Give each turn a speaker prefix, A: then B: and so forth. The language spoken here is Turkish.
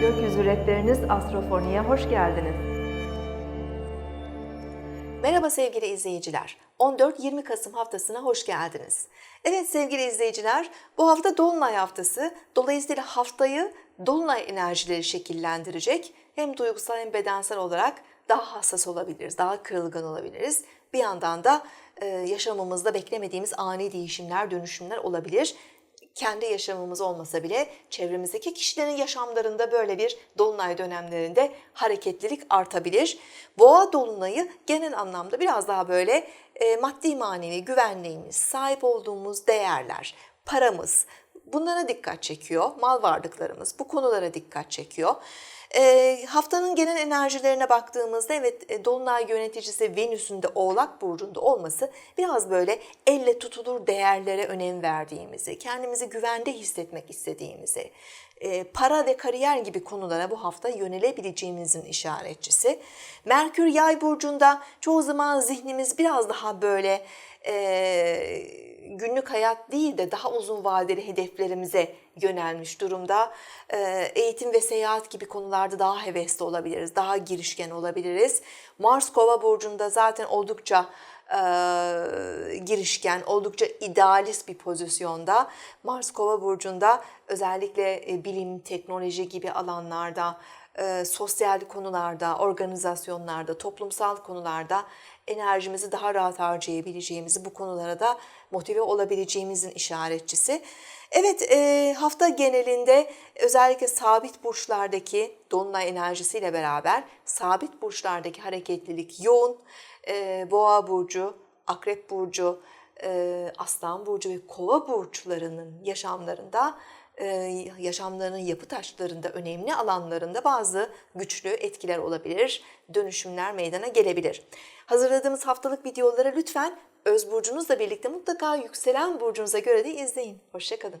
A: Cüretleriniz Astrofoni'ye hoş geldiniz.
B: Merhaba sevgili izleyiciler. 14-20 Kasım haftasına hoş geldiniz. Evet sevgili izleyiciler, bu hafta Dolunay haftası. Dolayısıyla haftayı Dolunay enerjileri şekillendirecek. Hem duygusal hem bedensel olarak daha hassas olabiliriz, daha kırılgan olabiliriz. Bir yandan da yaşamımızda beklemediğimiz ani değişimler, dönüşümler olabilir kendi yaşamımız olmasa bile çevremizdeki kişilerin yaşamlarında böyle bir dolunay dönemlerinde hareketlilik artabilir. Boğa dolunayı genel anlamda biraz daha böyle e, maddi manevi güvenliğimiz, sahip olduğumuz değerler, paramız bunlara dikkat çekiyor. Mal varlıklarımız bu konulara dikkat çekiyor. E, haftanın genel enerjilerine baktığımızda evet e, Dolunay yöneticisi Venüs'ün de Oğlak Burcu'nda olması biraz böyle elle tutulur değerlere önem verdiğimizi, kendimizi güvende hissetmek istediğimizi, e, para ve kariyer gibi konulara bu hafta yönelebileceğimizin işaretçisi. Merkür Yay Burcu'nda çoğu zaman zihnimiz biraz daha böyle e, günlük hayat değil de daha uzun vadeli hedeflerimize yönelmiş durumda. Ee, Eğitim ve seyahat gibi konularda daha hevesli olabiliriz, daha girişken olabiliriz. Mars Kova burcunda zaten oldukça e, girişken, oldukça idealist bir pozisyonda. Mars Kova burcunda özellikle e, bilim, teknoloji gibi alanlarda, e, sosyal konularda, organizasyonlarda, toplumsal konularda enerjimizi daha rahat harcayabileceğimizi, bu konulara da motive olabileceğimizin işaretçisi. Evet, e, hafta genelinde özellikle sabit burçlardaki dolunay enerjisiyle beraber sabit burçlardaki hareketlilik yoğun. Boğa burcu, Akrep burcu, e, Aslan burcu ve Kova burçlarının yaşamlarında e, yaşamlarının yapı taşlarında önemli alanlarında bazı güçlü etkiler olabilir, dönüşümler meydana gelebilir. Hazırladığımız haftalık videoları lütfen öz burcunuzla birlikte mutlaka yükselen burcunuza göre de izleyin. Hoşçakalın.